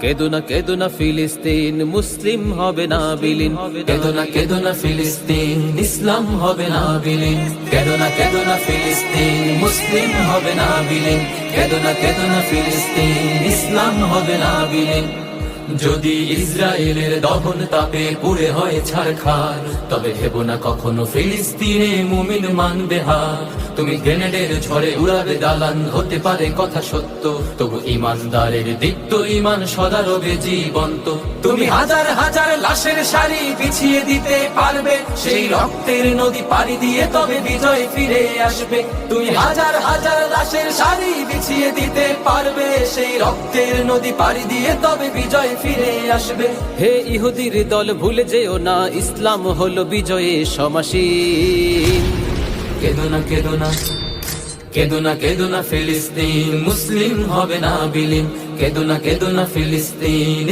কেদুনা কেদুনা ফিলিস্তিন, মুসলিম হবে না বিলীন। কেদনা কেদনা ফিলিস্তিন, ইসলাম হবে না বিলীন। কেদনা কেদনা ফিলিস্তিন, মুসলিম হবে না বিলীন। কেদনা কেদনা ফিলিস্তিন, ইসলাম হবে না বিলীন। যদি ইসরায়েলের দহন তাপে পুড়ে হয় ছারখার তবে ভেব না কখনো ফিলিস্তিনে মুমিন মানবে হার। তুমি গ্রেনেডের ঝড়ে উড়াবে দালান, হতে পারে কথা সত্য, তবু ইমানদারের দীপ্ত ইমান সদা রবে জীবন্ত। তুমি হাজার হাজার লাশের সারি বিছিয়ে দিতে পারবে, সেই রক্তের নদী পাড়ি দিয়ে তবে বিজয় ফিরে আসবে। তুমি হাজার হাজার লাশের সারি বিছিয়ে দিতে পারবে সেই রক্তের নদী পাড়ি দিয়ে তবে বিজয় ফিরে আসবে। হে ইহুদির দল ভুলে যেও না ইসলাম হলো বিজয়ে সমাসীন। কেদনা কেদনা কেদনা কেদনা ফিলিস্তিন মুসলিম হবে না বিলীন। কেদনা কেদনা ফিলিস্তিন।